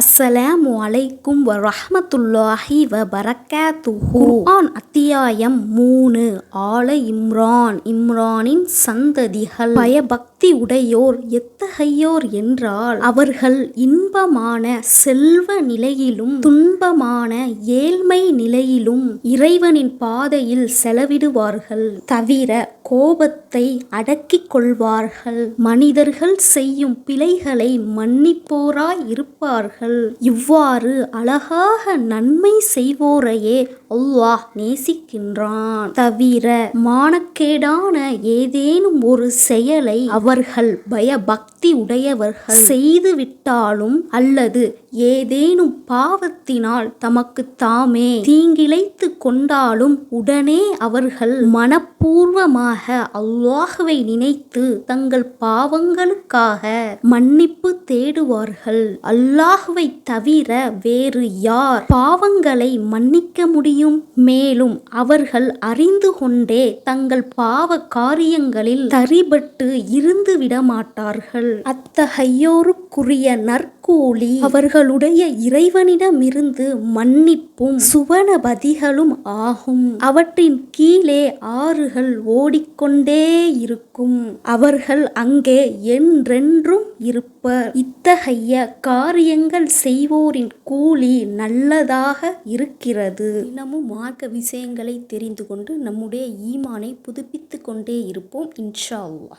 அஸ்ஸலாமு அலைக்கும் வ ரஹ்மத்துல்லாஹி வ பரக்காத்துஹு குர்ஆன் அத்தியாயம் மூணு. ஆல இம்ரான். இம்ரானின் சந்ததிகள். பயபக்தி உடையோர் எத்தகையோர் என்றால் அவர்கள் இன்பமான செல்வ நிலையிலும் துன்பமான ஏழ்மை நிலையிலும் இறைவனின் பாதையில் செலவிடுவார்கள் தவிர கோபத்தை அடக்கிக் கொள்வார்கள். மனிதர்கள் செய்யும் பிழைகளை மன்னிப்போராய் இருப்பார்கள் இவ்வாறு அழகாக நன்மை செய்வோரையே அல்லாஹ் நேசிக்கின்றான். தவிர மானக்கேடான ஏதேனும் ஒரு செயலை அவர்கள் பயபக்தி உடையவர்கள் செய்துவிட்டாலும் அல்லது ஏதேனும் பாவத்தினால் தமக்கு தாமே தீங்கிழைத்து கொண்டாலும் உடனே அவர்கள் மனப்பூர்வமாக அல்லாஹுவை நினைத்து தங்கள் பாவங்களுக்காக மன்னிப்பு தேடுவார்கள். அல்லாஹுவை தவிர வேறு யார் பாவங்களை மன்னிக்க முடியும்? மேலும் அவர்கள் அறிந்து கொண்டே தங்கள் பாவ காரியங்களில் தரிபட்டு இருந்து விட மாட்டார்கள் நற் கூலி. அவர்களுடைய இறைவனிடமிருந்து மன்னிப்பும் சுவனபதிகளும் ஆகும். அவற்றின் கீழே ஆறுகள் ஓடிக்கொண்டே இருக்கும். அவர்கள் அங்கே என்றென்றும் இருப்பர். இத்தகைய காரியங்கள் செய்வோரின் கூலி நல்லதாக இருக்கிறது. தினமும் மார்க்க விஷயங்களை தெரிந்து கொண்டு நம்முடைய ஈமானை புதுப்பித்து கொண்டே இருப்போம் இன்ஷா அல்லா